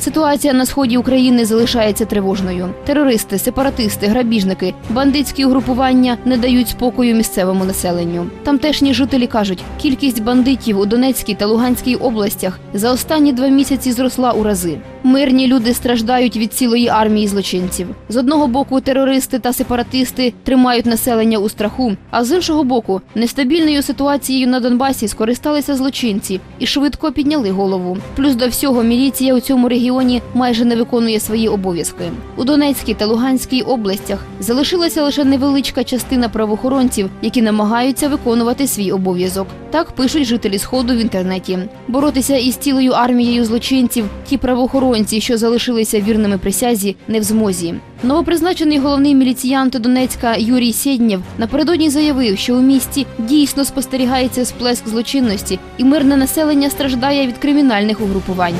Ситуація на сході України залишається тривожною. Терористи, сепаратисти, грабіжники, бандитські угрупування не дають спокою місцевому населенню. Тамтешні жителі кажуть, кількість бандитів у Донецькій та Луганській областях за останні два місяці зросла у рази. Мирні люди страждають від цілої армії злочинців. З одного боку, терористи та сепаратисти тримають населення у страху, а з іншого боку, нестабільною ситуацією на Донбасі скористалися злочинці і швидко підняли голову. Плюс до всього міліція у цьому регіоні майже не виконує свої обов'язки. У Донецькій та Луганській областях залишилася лише невеличка частина правоохоронців, які намагаються виконувати свій обов'язок. Так пишуть жителі сходу в інтернеті. Боротися із цілою армією злочинців ті правоохоронці, що залишилися вірними присязі, не в змозі. Новопризначений головний міліціянт Донецька Юрій Сєднєв напередодні заявив, що у місті дійсно спостерігається сплеск злочинності, і мирне населення страждає від кримінальних угрупувань.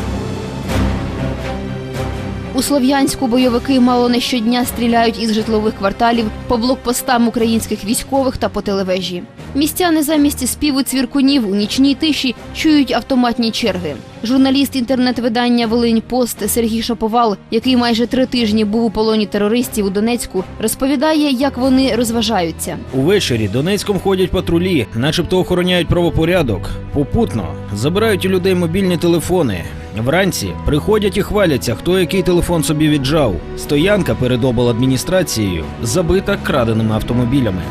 У Слов'янську бойовики мало не щодня стріляють із житлових кварталів по блокпостам українських військових та по телевежі. Містяни замість співу цвіркунів у нічній тиші чують автоматні черги. Журналіст інтернет-видання Волинь Пост Сергій Шаповал, який майже три тижні був у полоні терористів у Донецьку, розповідає, як вони розважаються. Увечері Донецьком ходять патрулі, начебто охороняють правопорядок. Попутно забирають у людей мобільні телефони. Вранці приходять і хваляться, хто який телефон собі віджав. Стоянка перед обладміністрацією забита краденими автомобілями.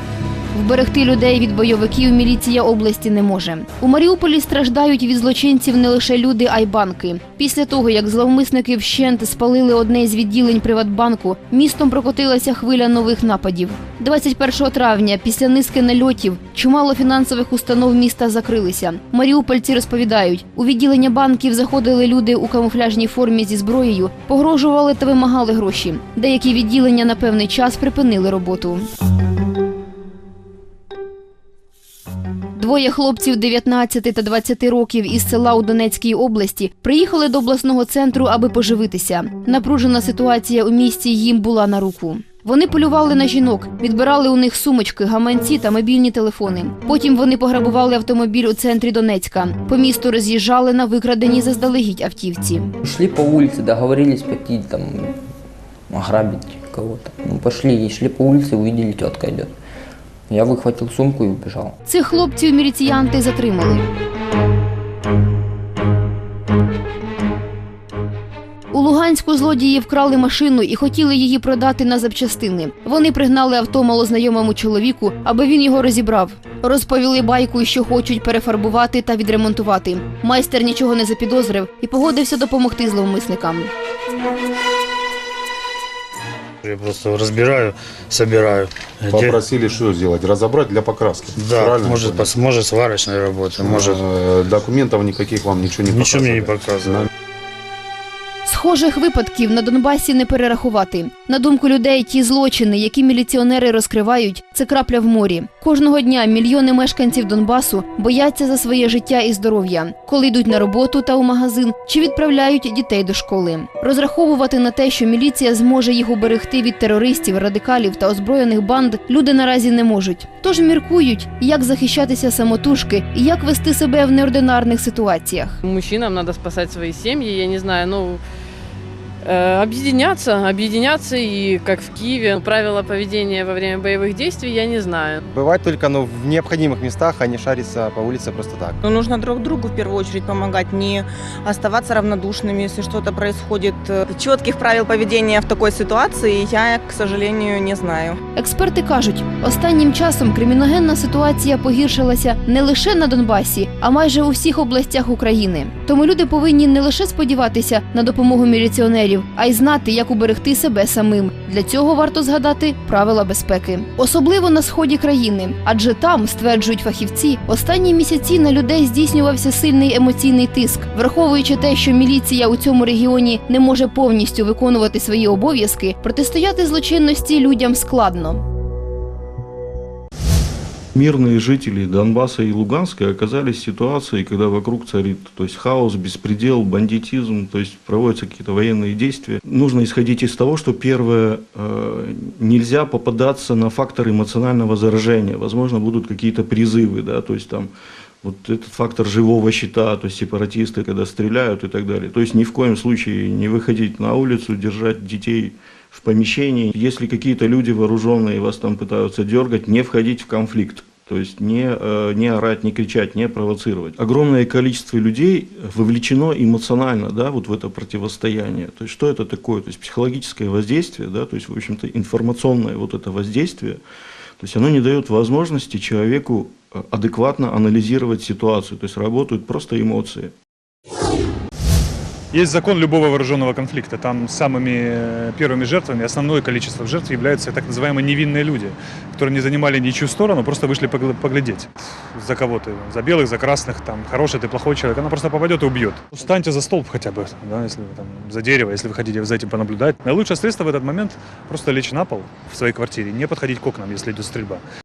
Вберегти людей від бойовиків міліція області не може. У Маріуполі страждають від злочинців не лише люди, а й банки. Після того, як зловмисники вщент спалили одне з відділень Приватбанку, містом прокотилася хвиля нових нападів. 21 травня, після низки нальотів, чимало фінансових установ міста закрилися. Маріупольці розповідають, у відділення банків заходили люди у камуфляжній формі зі зброєю, погрожували та вимагали гроші. Деякі відділення на певний час припинили роботу. Двоє хлопців 19 та 20 років із села у Донецькій області приїхали до обласного центру, аби поживитися. Напружена ситуація у місті їм була на руку. Вони полювали на жінок, відбирали у них сумочки, гаманці та мобільні телефони. Потім вони пограбували автомобіль у центрі Донецька. По місту роз'їжджали на викраденій заздалегідь автівці. Шли по улице, договорились пойти там ограбить кого-то. Ну, пошли и шли по улице, увидели, тетка идет. Я выхватил сумку и убежал. Цих хлопців міліціянти затримали. У Луганську злодії вкрали машину і хотіли її продати на запчастини. Вони пригнали авто малознайомому чоловіку, аби він його розібрав. Розповіли байку, що хочуть перефарбувати та відремонтувати. Майстер нічого не запідозрив і погодився допомогти зловмисникам. Я просто разбираю, собираю. Где- Попросили что сделать? Разобрать для покраски. Да, Правильно я может, понял? пос- может сварочная работа, может... Э, Документов никаких вам ничего не Ничего мне не показывали. показывали. Схожих випадків на Донбасі не перерахувати. На думку людей, ті злочини, які міліціонери розкривають, це крапля в морі. Кожного дня мільйони мешканців Донбасу бояться за своє життя і здоров'я, коли йдуть на роботу та у магазин чи відправляють дітей до школи. Розраховувати на те, що міліція зможе їх уберегти від терористів, радикалів та озброєних банд, люди наразі не можуть. Тож міркують, як захищатися самотужки і як вести себе в неординарних ситуаціях. Мужчинам надо спасать свои семьи, я не знаю, ну, э, объединяться, объединяться и, как в Киеве, правила поведения во время боевых действий, я не знаю. Бывать только но в необходимых местах, а не шариться по улице просто так. Но нужно друг другу в первую очередь помогать, не оставаться равнодушными, если что-то происходит. Четких правил поведения в такой ситуации я, к сожалению, не знаю. Експерти кажуть, останнім часом криміногенна ситуація погіршилася не лише на Донбасі, а майже у всіх областях України. Тому люди повинні не лише сподіватися на допомогу міліціонерів, а й знати, як уберегти себе самим. Для цього варто згадати правила безпеки, особливо на сході країни, адже там стверджують фахівці, останні місяці на людей здійснювався сильний емоційний тиск, враховуючи те, що міліція у цьому регіоні не може повністю виконувати свої обов'язки, протистояти злочинності людям складно. Мирные жители Донбасса и Луганска оказались в ситуации, когда вокруг царит то есть хаос, беспредел, бандитизм, то есть проводятся какие-то военные действия. Нужно исходить из того, что первое, э, нельзя попадаться на фактор эмоционального заражения. Возможно, будут какие-то призывы, да, то есть там вот этот фактор живого щита, то есть сепаратисты, когда стреляют и так далее. То есть ни в коем случае не выходить на улицу, держать детей в помещении. Если какие-то люди вооруженные вас там пытаются дергать, не входить в конфликт. То есть не, э, не орать, не кричать, не провоцировать. Огромное количество людей вовлечено эмоционально да, вот в это противостояние. То есть что это такое? То есть психологическое воздействие, да, то есть, в общем-то, информационное вот это воздействие, то есть оно не дает возможности человеку э, адекватно анализировать ситуацию. То есть работают просто эмоции. Есть закон любого вооруженного конфликта. Там самыми э, первыми жертвами, основное количество жертв являются так называемые невинные люди, которые не занимали ничью сторону, просто вышли погля- поглядеть за кого ты, за белых, за красных, там, хороший ты, плохой человек, она просто попадет и убьет. Встаньте за столб хотя бы, да, если вы там, за дерево, если вы хотите за этим понаблюдать. Наилучшее средство в этот момент просто лечь на пол в своей квартире, не подходить к окнам, если идет стрельба.